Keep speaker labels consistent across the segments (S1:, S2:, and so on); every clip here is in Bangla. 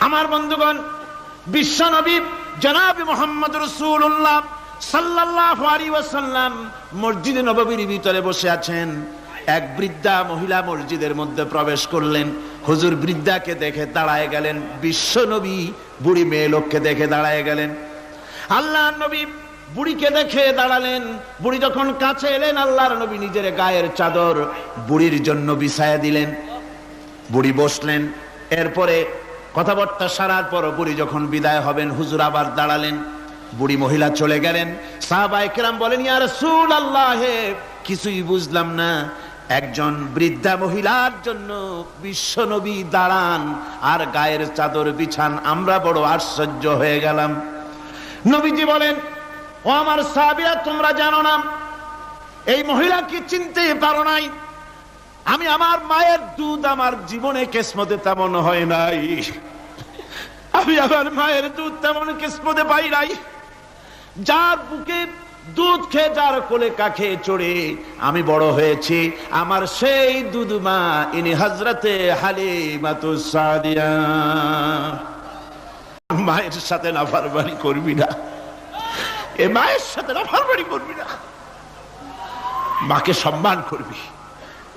S1: আমার বন্ধুগণ বিশ্বনবী জনাব মোহাম্মদ রসুল্লাহ সাল্লাল্লাহু আলাইহি ওয়াসাল্লাম মসজিদে নববীর ভিতরে বসে আছেন। এক বৃদ্ধা মহিলা মসজিদের মধ্যে প্রবেশ করলেন। হুজুর বৃদ্ধাকে দেখে দাঁড়ায় গেলেন। বিশ্ব নবী বুড়ি মেয়ে লোককে দেখে দাঁড়ায় গেলেন। আল্লাহ নবী বুড়িকে দেখে দাঁড়ালেন। বুড়ি যখন কাছে এলেন, আল্লাহর নবী নিজের গায়ের চাদর বুড়ির জন্য বিছায়া দিলেন। বুড়ি বসলেন। এরপরে কথাবার্তা সারার পর বুড়ি যখন বিদায় হবেন, হুজুর আবার দাঁড়ালেন। বুড়ি মহিলা চলে গেলেন। সাহাবাই কেরাম বলেন ইয়ার সুল আল্লাহ কিছুই বুঝলাম না। একজন বৃদ্ধা মহিলার জন্য বিশ্ব নবী দাঁড়ান, আর গায়ের চাদর বিছান। আমরা বড় আশ্চর্য হয়ে গেলাম। নবীজি বলেন, ও আমার সাহাবিরা, তোমরা জানো না, এই মহিলাকে চিনতে পারো নাই? আমি আমার মায়ের দুধ আমার জীবনে কেসমতে তেমন হয় নাই। আমি আমার মায়ের দুধ তেমন কিসমতে পাই নাই। যার বুকে দুধ খেয়ে, যার কোলে কাখে চড়ে আমি বড় হয়েছি। আমার সেই দুধ মা, ইনি হজরতে হালিমাতু সাদিয়া। মায়ের সাথে নাফারবানি করবি না। এ মায়ের সাথে নাফারবানি করবি না। মাকে সম্মান করবি।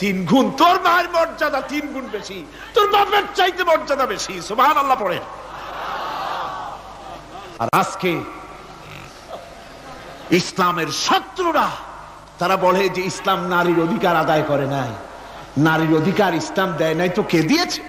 S1: তিন গুণ। তোর মায়ের মর্যাদা তিন গুণ বেশি। তোর বাপের চাইতে মর্যাদা বেশি। সুবহান আল্লাহ পড়ে আর আজকে ইসলামের শত্রুরা, তারা বলে যে ইসলাম নারীর অধিকার আদায় করে নাই। নারীর অধিকার ইসলাম দেয় নাই, তো কে দিয়েছে?